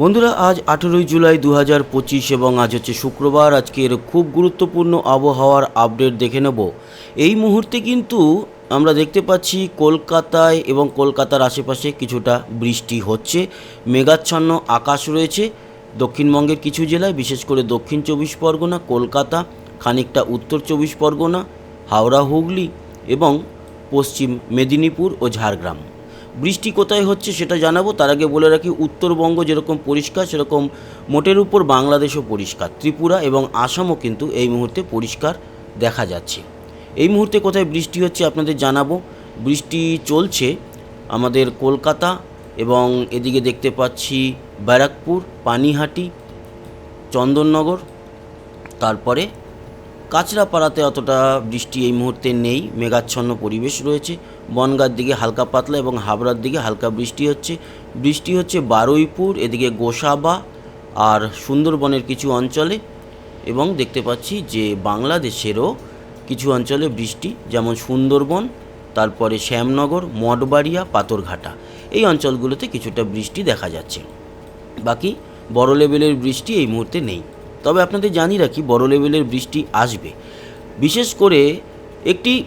বন্ধুরা, আজ আঠেরোই জুলাই দু হাজার পঁচিশ এবং আজ হচ্ছে শুক্রবার। আজকের খুব গুরুত্বপূর্ণ আবহাওয়ার আপডেট দেখে নেব। এই মুহূর্তে কিন্তু আমরা দেখতে পাচ্ছি কলকাতায় এবং কলকাতার আশেপাশে কিছুটা বৃষ্টি হচ্ছে। মেঘাচ্ছন্ন আকাশ রয়েছে। দক্ষিণবঙ্গের কিছু জেলায়, বিশেষ করে দক্ষিণ চব্বিশ পরগনা, কলকাতা, খানিকটা উত্তর চব্বিশ পরগনা, হাওড়া, হুগলি এবং পশ্চিম মেদিনীপুর ও ঝাড়গ্রাম। বৃষ্টি কোথায় হচ্ছে সেটা জানাব। তার আগে বলে রাখি, উত্তরবঙ্গ যেরকম পরিষ্কার, সেরকম মোটের উপর বাংলাদেশও পরিষ্কার। ত্রিপুরা এবং আসামও কিন্তু এই মুহূর্তে পরিষ্কার দেখা যাচ্ছে। এই মুহূর্তে কোথায় বৃষ্টি হচ্ছে আপনাদের জানাব। বৃষ্টি চলছে আমাদের কলকাতা এবং এদিকে দেখতে পাচ্ছি ব্যারাকপুর, পানিহাটি, চন্দননগর, তারপরে কাঁচরাপাড়াতে অতটা বৃষ্টি এই মুহূর্তে নেই। মেঘাচ্ছন্ন পরিবেশ রয়েছে। বনগার দিকে হালকা পাতলা এবং হাবড়ার দিকে হালকা বৃষ্টি হচ্ছে। বৃষ্টি হচ্ছে বারুইপুর, এদিকে গোসাবা আর সুন্দরবনের কিছু অঞ্চলে এবং দেখতে পাচ্ছি যে বাংলাদেশেরও কিছু অঞ্চলে বৃষ্টি, যেমন সুন্দরবন, তারপরে শ্যামনগর, মঠবাড়িয়া, পাথরঘাটা। এই অঞ্চলগুলোতে কিছুটা বৃষ্টি দেখা যাচ্ছে। বাকি বড় লেভেলের বৃষ্টি এই মুহূর্তে নেই। তবে আপনাদের জানি রাখি, বড় লেভেলের বৃষ্টি আসবে। বিশেষ করে একটি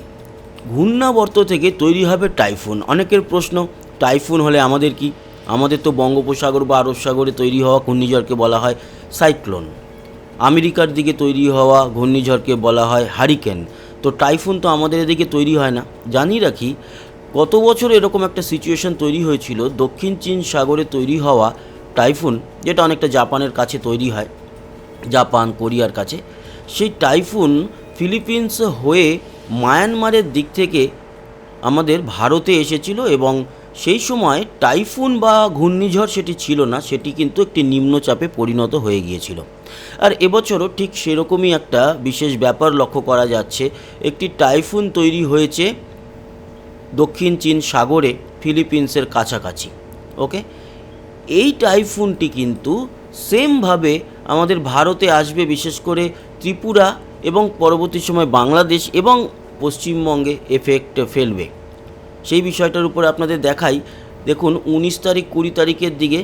ঘূর্ণাবর্ত থেকে তৈরি হবে টাইফুন। অনেকের প্রশ্ন, টাইফুন হলে আমাদের কি? আমাদের তো বঙ্গোপসাগর বা আরব সাগরে তৈরি হওয়া ঘূর্ণিঝড়কে বলা হয় সাইক্লোন। আমেরিকার দিকে তৈরি হওয়া ঘূর্ণিঝড়কে বলা হয় হারিকেন। তো টাইফুন তো আমাদের এদিকে তৈরি হয় না। জানি রাখি, গত বছর এরকম একটা সিচুয়েশন তৈরি হয়েছিল, দক্ষিণ চীন সাগরে তৈরি হওয়া টাইফুন, যেটা অনেকটা জাপানের কাছে তৈরি হয়, জাপান, কোরিয়ার কাছে। সেই টাইফুন ফিলিপিন্স হয়ে মায়ানমারের দিক থেকে আমাদের ভারতে এসেছিল এবং সেই সময় টাইফুন বা ঘূর্ণিঝড় সেটি ছিল না, সেটি কিন্তু একটি নিম্নচাপে পরিণত হয়ে গিয়েছিল। আর এবছরও ঠিক সেরকমই একটা বিশেষ ব্যাপার লক্ষ্য করা যাচ্ছে। একটি টাইফুন তৈরি হয়েছে দক্ষিণ চীন সাগরে, ফিলিপিন্সের কাছাকাছি, ওকে? এই টাইফুনটি কিন্তু সেমভাবে আমাদের ভারতে আসবে বিশেষ করে ত্রিপুরা এবং পরবর্তী সময় বাংলাদেশ এবং পশ্চিমবঙ্গে এফেক্ট ফেলবে। সেই বিষয়টার উপর আপনাদের দেখাই, দেখুন উনিশ তারিখ কুড়ি তারিখের দিকে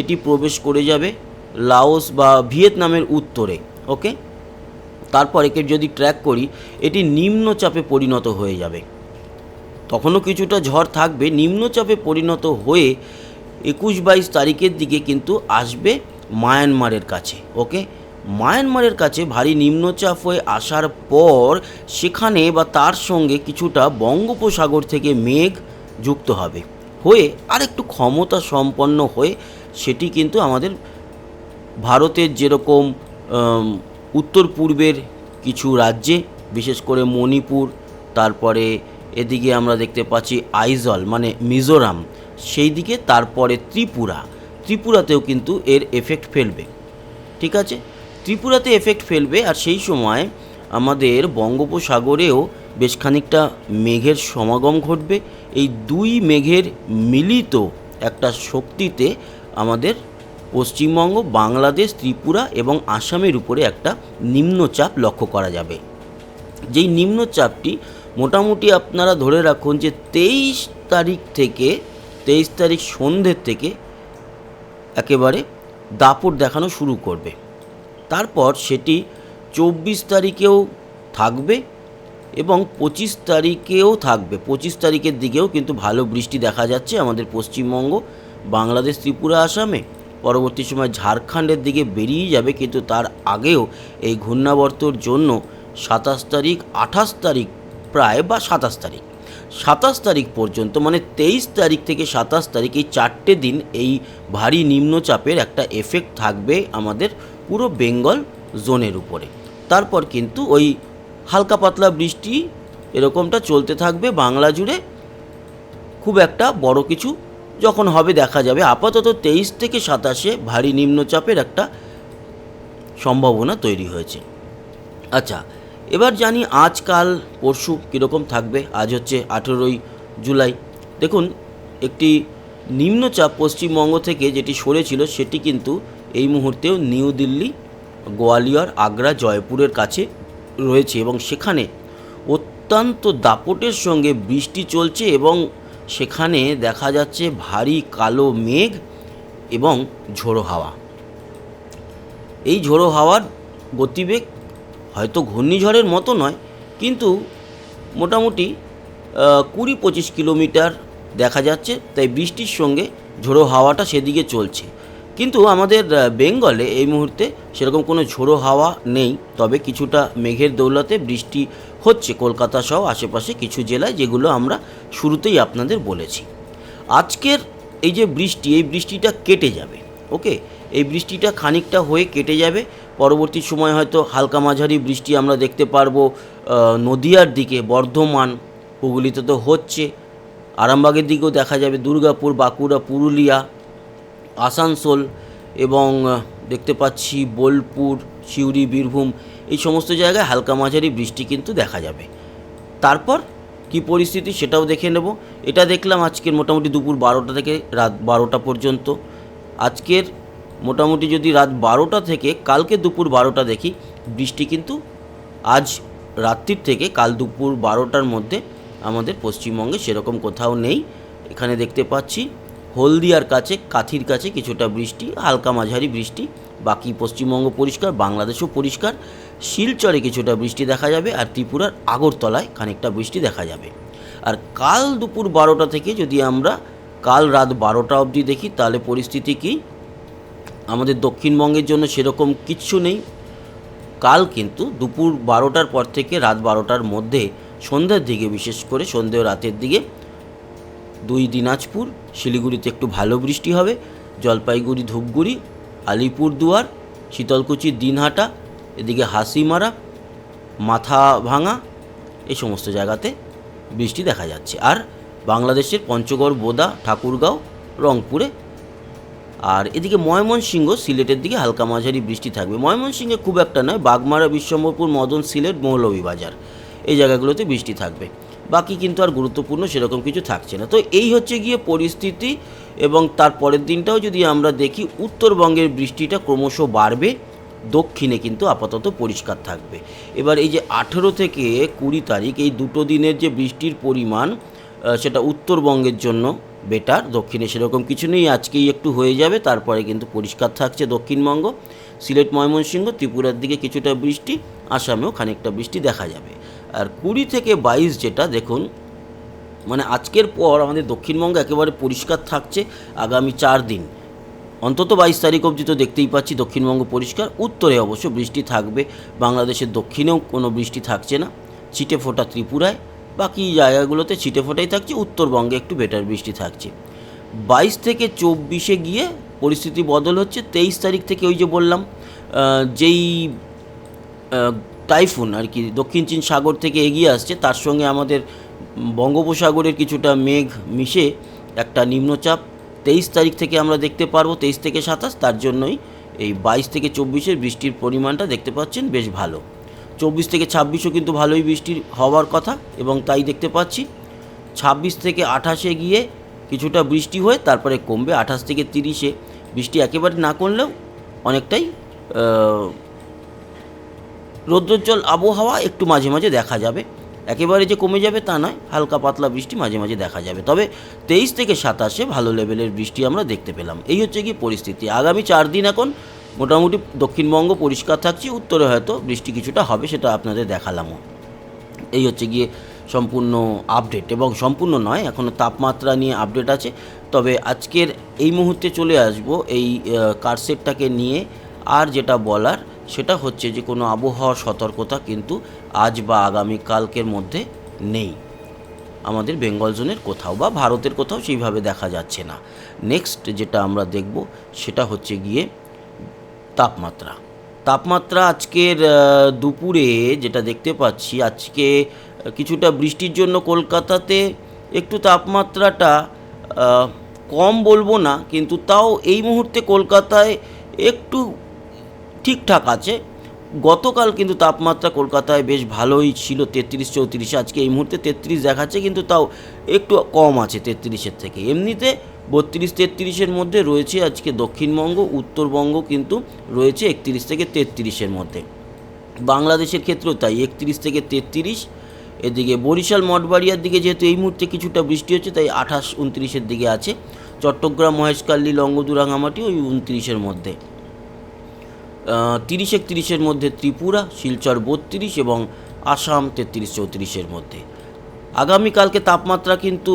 এটি প্রবেশ করে যাবে লাওস বা ভিয়েতনামের উত্তরে ওকে তারপর একে যদি ট্র্যাক করি, এটি নিম্নচাপে পরিণত হয়ে যাবে। তখনও কিছুটা ঝড় থাকবে, নিম্নচাপে পরিণত হয়ে একুশ বাইশ তারিখের দিকে কিন্তু আসবে মায়ানমারের কাছে ওকে মায়ানমারের কাছে ভারী নিম্নচাপ হয়ে আসার পর সেখানে বা তার সঙ্গে কিছুটা বঙ্গোপসাগর থেকে মেঘ যুক্ত হবে। হয়ে আরেকটু ক্ষমতা সম্পন্ন হয়ে সেটি কিন্তু আমাদের ভারতের যেরকম উত্তর পূর্বের কিছু রাজ্যে, বিশেষ করে মণিপুর, তারপরে এদিকে আমরা দেখতে পাচ্ছি আইজল মানে মিজোরাম, সেই দিকে, তারপরে ত্রিপুরা। ত্রিপুরাতেও কিন্তু এর এফেক্ট ফেলবে। ঠিক আছে? ত্রিপুরাতে এফেক্ট ফেলবে আর সেই সময় আমাদের বঙ্গোপসাগরেও বেশ খানিকটা মেঘের সমাগম ঘটবে। এই দুই মেঘের মিলিত একটা শক্তিতে আমাদের পশ্চিমবঙ্গ, বাংলাদেশ, ত্রিপুরা এবং আসামের উপরে একটা নিম্নচাপ লক্ষ্য করা যাবে। যেই নিম্নচাপটি মোটামুটি আপনারা ধরে রাখুন যে তেইশ তারিখ থেকে, তেইশ তারিখ সন্ধ্যের থেকে একেবারে দাপট দেখানো শুরু করবে। তারপর সেটি চব্বিশ তারিখেও থাকবে এবং পঁচিশ তারিখেও থাকবে। পঁচিশ তারিখের দিকেও কিন্তু ভালো বৃষ্টি দেখা যাচ্ছে আমাদের পশ্চিমবঙ্গ, বাংলাদেশ, ত্রিপুরা, আসামে। পরবর্তী সময় ঝাড়খণ্ডের দিকে বেরিয়ে যাবে কিন্তু তার আগেও এই ঘূর্ণাবর্তর জন্য সাতাশ তারিখ, আঠাশ তারিখ প্রায় বা সাতাশ তারিখ। সাতাশ তারিখ পর্যন্ত মানে তেইশ তারিখ থেকে সাতাশ তারিখ, এই চারটে দিন এই ভারী নিম্নচাপের একটা এফেক্ট থাকবে আমাদের পুরো বেঙ্গল জোনের উপরে। তারপর কিন্তু ওই হালকা পাতলা বৃষ্টি এরকমটা চলতে থাকবে বাংলা জুড়ে। খুব একটা বড় কিছু যখন হবে দেখা যাবে। আপাতত তেইশ থেকে সাতাশে ভারী নিম্নচাপের একটা সম্ভাবনা তৈরি হয়েছে। আচ্ছা এবার জানি আজকাল পরশু কীরকম থাকবে। আজ হচ্ছে আঠেরোই জুলাই। দেখুন, একটি নিম্নচাপ পশ্চিমবঙ্গ থেকে যেটি সরেছিল সেটি কিন্তু এই মুহূর্তেও নিউ দিল্লি, গোয়ালিয়র, আগ্রা, জয়পুরের কাছে রয়েছে এবং সেখানে অত্যন্ত দাপটের সঙ্গে বৃষ্টি চলছে এবং সেখানে দেখা যাচ্ছে ভারী কালো মেঘ এবং ঝোড়ো হাওয়া। এই ঝোড়ো হাওয়ার গতিবেগ হয়তো ঘূর্ণিঝড়ের মতো নয়, কিন্তু মোটামুটি কুড়ি পঁচিশ কিলোমিটার দেখা যাচ্ছে, তাই বৃষ্টির সঙ্গে ঝোড়ো হাওয়াটা সেদিকে চলছে। কিন্তু আমাদের বেঙ্গলে এই মুহূর্তে সেরকম কোনো ঝোড়ো হাওয়া নেই, তবে কিছুটা মেঘের দৌলতে বৃষ্টি হচ্ছে কলকাতা সহ আশেপাশে কিছু জেলায়, যেগুলো আমরা শুরুতেই আপনাদের বলেছি। আজকের এই যে বৃষ্টি, এই বৃষ্টিটা কেটে যাবে, ওকে? এই বৃষ্টিটা খানিকটা হয়ে কেটে যাবে পরবর্তী সময় হয়তো হালকা মাঝারি বৃষ্টি আমরা দেখতে পারব নদিয়ার দিকে, বর্ধমান, হুগলিতে তো হচ্ছে। আরামবাগের দিকেও দেখা যাবে, দুর্গাপুর, বাঁকুড়া, পুরুলিয়া, আসানসোল এবং দেখতে পাচ্ছি বোলপুর, সিউড়ি, বীরভূম, এই সমস্ত জায়গায় হালকা মাঝারি বৃষ্টি কিন্তু দেখা যাবে। তারপর কি পরিস্থিতি সেটাও দেখে নেব। এটা দেখলাম আজকের মোটামুটি দুপুর বারোটা থেকে রাত বারোটা পর্যন্ত। আজকের মোটামুটি যদি রাত বারোটা থেকে কালকে দুপুর বারোটা দেখি, বৃষ্টি কিন্তু আজ রাত্রির থেকে কাল দুপুর বারোটার মধ্যে আমাদের পশ্চিমবঙ্গে সেরকম কোথাও নেই। এখানে দেখতে পাচ্ছি হলদিয়ার কাছে, কাথির কাছে কিছুটা বৃষ্টি, হালকা মাঝারি বৃষ্টি, বাকি পশ্চিমবঙ্গ পরিষ্কার, বাংলাদেশও পরিষ্কার। শিলচরে কিছুটা বৃষ্টি দেখা যাবে আর ত্রিপুরার আগরতলায় খানিকটা বৃষ্টি দেখা যাবে। আর কাল দুপুর বারোটা থেকে যদি আমরা কাল রাত বারোটা অবধি দেখি, তাহলে পরিস্থিতি কী? আমাদের দক্ষিণবঙ্গের জন্য সেরকম কিচ্ছু নেই। কাল কিন্তু দুপুর বারোটার পর থেকে রাত বারোটার মধ্যে সন্ধ্যার দিকে, বিশেষ করে সন্ধ্যে রাতের দিকে, দুই দিনাজপুর, শিলিগুড়িতে একটু ভালো বৃষ্টি হবে, জলপাইগুড়ি, ধূপগুড়ি, আলিপুরদুয়ার, শীতলকুচি, দিনহাটা, এদিকে হাসিমারা মাথা ভাঙা এই সমস্ত জায়গাতে বৃষ্টি দেখা যাচ্ছে। আর বাংলাদেশের পঞ্চগড়, বোদা, ঠাকুরগাঁও, রংপুরে আর এদিকে ময়মনসিংহ, সিলেটের দিকে হালকা মাঝারি বৃষ্টি থাকবে। ময়মনসিংহে খুব একটা নয়, বাগমারা বিশ্বম্বরপুর মদন, সিলেট, মৌলভীবাজার এই জায়গাগুলোতে বৃষ্টি থাকবে। বাকি কিন্তু আর গুরুত্বপূর্ণ সেরকম কিছু থাকছে না। তো এই হচ্ছে গিয়ে পরিস্থিতি এবং তার পরের দিনটাও যদি আমরা দেখি, উত্তরবঙ্গের বৃষ্টিটা ক্রমশ বাড়বে, দক্ষিণে কিন্তু আপাতত পরিষ্কার থাকবে। এবার এই যে আঠেরো থেকে কুড়ি তারিখ, এই দুটো দিনের যে বৃষ্টির পরিমাণ সেটা উত্তরবঙ্গের জন্য বেটার, দক্ষিণে সেরকম কিছু নেই, আজকেই একটু হয়ে যাবে, তারপরে কিন্তু পরিষ্কার থাকছে দক্ষিণবঙ্গ, সিলেট, ময়মনসিংহ, ত্রিপুরার দিকে কিছুটা বৃষ্টি, আসামেও খানিকটা বৃষ্টি দেখা যাবে। আর কুড়ি থেকে বাইশ যেটা, দেখুন মানে আজকের পর আমাদের দক্ষিণবঙ্গ একেবারে পরিষ্কার থাকছে আগামী চার দিন। অন্তত বাইশ তারিখ অবধি তো দেখতেই পাচ্ছি দক্ষিণবঙ্গ পরিষ্কার, উত্তরে অবশ্য বৃষ্টি থাকবে, বাংলাদেশের দক্ষিণেও কোনো বৃষ্টি থাকছে না, ছিটে ফোটা ত্রিপুরায় বাকি জায়গাগুলোতে ছিটে ফোটাই থাকছে, উত্তরবঙ্গে একটু বেটার বৃষ্টি থাকছে। বাইশ থেকে চব্বিশে গিয়ে পরিস্থিতি বদল হচ্ছে, তেইশ তারিখ থেকে ওই যে বললাম যেই টাইফুন আর কি, দক্ষিণ চীন সাগর থেকে এগিয়ে আসছে, তার সঙ্গে আমাদের বঙ্গোপসাগরের কিছুটা মেঘ মিশে একটা নিম্নচাপ। তেইশ তারিখ থেকে আমরা দেখতে পারব, তেইশ থেকে সাতাশ, তার জন্যই এই বাইশ থেকে চব্বিশের বৃষ্টির পরিমাণটা দেখতে পাচ্ছেন বেশ ভালো। চব্বিশ থেকে ছাব্বিশও কিন্তু ভালোই বৃষ্টির হওয়ার কথা এবং তাই দেখতে পাচ্ছি। ছাব্বিশ থেকে আঠাশে গিয়ে কিছুটা বৃষ্টি হয়ে তারপরে কমবে। আঠাশ থেকে তিরিশে বৃষ্টি একেবারে না করলেও অনেকটাই রৌদ্রোজ্জ্বল আবহাওয়া একটু মাঝে মাঝে দেখা যাবে। একেবারে যে কমে যাবে তা নয়, হালকা পাতলা বৃষ্টি মাঝে মাঝে দেখা যাবে। তবে তেইশ থেকে সাতাশে ভালো লেভেলের বৃষ্টি আমরা দেখতে পেলাম। এই হচ্ছে কি পরিস্থিতি। আগামী চার দিন এখন মোটামুটি দক্ষিণবঙ্গ পরিষ্কার থাকছে, উত্তরে হয়তো বৃষ্টি কিছুটা হবে সেটা আপনাদের দেখালামও। এই হচ্ছে গিয়ে সম্পূর্ণ আপডেট এবং সম্পূর্ণ নয় এখনও তাপমাত্রা নিয়ে আপডেট আছে। তবে আজকের এই মুহূর্তে চলে আসব এই কারসেটটাকে নিয়ে। আর যেটা বলার, সেটা হচ্ছে যে কোনো আবহাওয়ার সতর্কতা কিন্তু আজ বা আগামী কালকের মধ্যে নেই। আমাদের বেঙ্গল জোনের কোথাও বা ভারতের কোথাও সেইভাবে দেখা যাচ্ছে না। নেক্সট যেটা আমরা দেখব, সেটা হচ্ছে গিয়ে তাপমাত্রা। তাপমাত্রা আজকের দুপুরে যেটা দেখতে পাচ্ছি, আজকে কিছুটা বৃষ্টির জন্য কলকাতাতে একটু তাপমাত্রাটা কম বলব না, কিন্তু তাও এই মুহূর্তে কলকাতায় একটু ঠিকঠাক আছে। গতকাল কিন্তু তাপমাত্রা কলকাতায় বেশ ভালোই ছিল, তেত্রিশ, চৌত্রিশে। আজকে এই মুহূর্তে তেত্রিশ দেখাচ্ছে, কিন্তু তাও একটু কম আছে তেত্রিশের থেকে। এমনিতে বত্রিশ, তেত্রিশের মধ্যে রয়েছে আজকে দক্ষিণবঙ্গ, উত্তরবঙ্গ কিন্তু রয়েছে একত্রিশ থেকে তেত্রিশের মধ্যে। বাংলাদেশের ক্ষেত্রেও তাই, একত্রিশ থেকে তেত্রিশ। এদিকে বরিশাল, মঠবাড়িয়ার দিকে যেহেতু এই মুহূর্তে কিছুটা বৃষ্টি হচ্ছে, তাই আঠাশ, উনত্রিশের দিকে আছে। চট্টগ্রাম মহেশকাল্লি লঙ্গদু রাঙামাটি ওই উনত্রিশের মধ্যে। তিরিশ একত্রিশের মধ্যে ত্রিপুরা, শিলচর বত্রিশ এবং আসাম তেত্রিশ চৌত্রিশের মধ্যে। আগামীকালকে তাপমাত্রা কিন্তু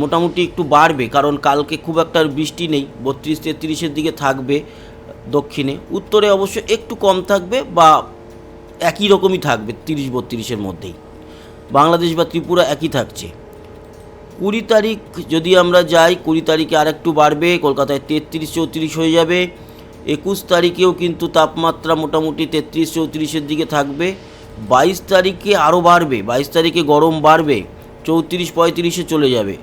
মোটামুটি একটু বাড়বে, কারণ কালকে খুব একটা বৃষ্টি নেই, বত্রিশ তেত্রিশের দিকে থাকবে দক্ষিণে। উত্তরে অবশ্য একটু কম থাকবে বা একই রকমই থাকবে, তিরিশ বত্রিশের মধ্যেই। বাংলাদেশ বা ত্রিপুরা একই থাকছে। কুড়ি তারিখ যদি আমরা যাই, কুড়ি তারিখে আর একটু বাড়বে, কলকাতায় তেত্রিশ চৌত্রিশ হয়ে যাবে একুশ তারিখেও কিন্তু তাপমাত্রা মোটামুটি তেত্রিশ চৌত্রিশের দিকে থাকবে। বাইশ তারিখে আরও বাড়বে, বাইশ তারিখে গরম বাড়বে, চৌত্রিশ, পঁয়ত্রিশে চলে যাবে।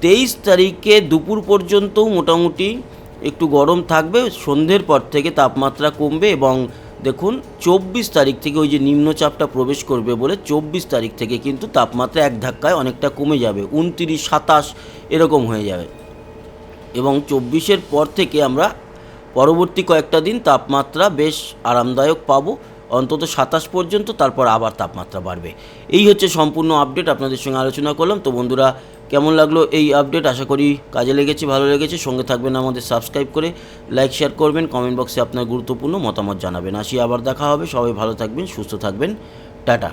তেইশ তারিখে দুপুর পর্যন্তও মোটামুটি একটু গরম থাকবে, সন্ধ্যের পর থেকে তাপমাত্রা কমবে এবং দেখুন চব্বিশ তারিখ থেকে ওই যে নিম্নচাপটা প্রবেশ করবে বলে চব্বিশ তারিখ থেকে কিন্তু তাপমাত্রা এক ধাক্কায় অনেকটা কমে যাবে, উনতিরিশ, সাতাশ এরকম হয়ে যাবে। এবং চব্বিশের পর থেকে আমরা পরবর্তী কয়েকটা দিন তাপমাত্রা বেশ আরামদায়ক পাবো। অন্তত সাতাশ পর্যন্ত, তারপর আবার তাপমাত্রা বাড়বে। এই হচ্ছে সম্পূর্ণ আপডেট আপনাদের সঙ্গে আলোচনা করলাম। তো বন্ধুরা, কেমন লাগল এই আপডেট আশা করি কাজে লেগেছে, ভালো লেগেছে। সঙ্গে থাকবেন আমাদের সাবস্ক্রাইব করে লাইক শেয়ার করবেন। কমেন্ট বক্সে আপনার গুরুত্বপূর্ণ মতামত জানাবেন। আসি আবার দেখা হবে। সবাই ভালো থাকবেন, সুস্থ থাকবেন। টাটা।